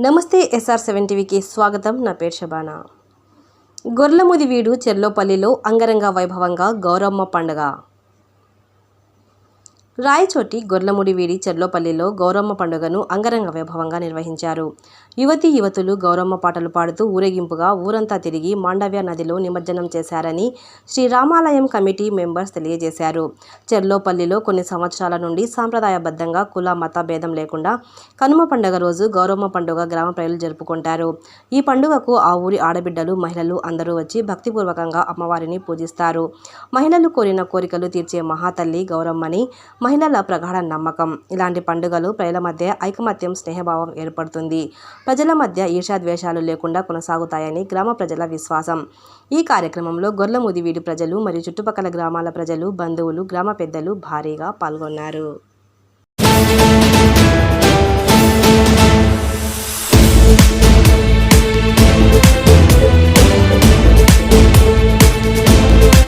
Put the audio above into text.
నమస్తే SR seven టీవీకి స్వాగతం. నా పేరు శబానా. గొర్లముదివీడు చెర్లోపల్లిలో అంగరంగ వైభవంగా గౌరమ్మ పండుగ. రాయచోటి గొర్లముడివీడి చెర్లోపల్లిలో గౌరమ్మ పండుగను అంగరంగ వైభవంగా నిర్వహించారు. యువతీ యువతులు గౌరమ్మ పాటలు పాడుతూ ఊరేగింపుగా ఊరంతా తిరిగి మాండవ్య నదిలో నిమజ్జనం చేశారని శ్రీ రామాలయం కమిటీ మెంబర్స్ తెలియజేశారు. చెర్లోపల్లిలో కొన్ని సంవత్సరాల నుండి సాంప్రదాయబద్ధంగా కుల మత భేదం లేకుండా కనుమ పండుగ రోజు గౌరమ్మ పండుగ గ్రామ ప్రజలు జరుపుకుంటారు. ఈ పండుగకు ఆ ఊరి ఆడబిడ్డలు మహిళలు అందరూ వచ్చి భక్తిపూర్వకంగా అమ్మవారిని పూజిస్తారు. మహిళలు కోరిన కోరికలు తీర్చే మహాతల్లి గౌరమ్మని మహిళల ప్రగాఢ నమ్మకం. ఇలాంటి పండుగలు ప్రజల మధ్య ఐకమత్యం స్నేహభావం ఏర్పడుతుంది. ప్రజల మధ్య ఈర్షాద్వేషాలు లేకుండా కొనసాగుతాయని గ్రామ ప్రజల విశ్వాసం. ఈ కార్యక్రమంలో గొర్లముదివీడి ప్రజలు మరియు చుట్టుపక్కల గ్రామాల ప్రజలు బంధువులు గ్రామ పెద్దలు భారీగా పాల్గొన్నారు.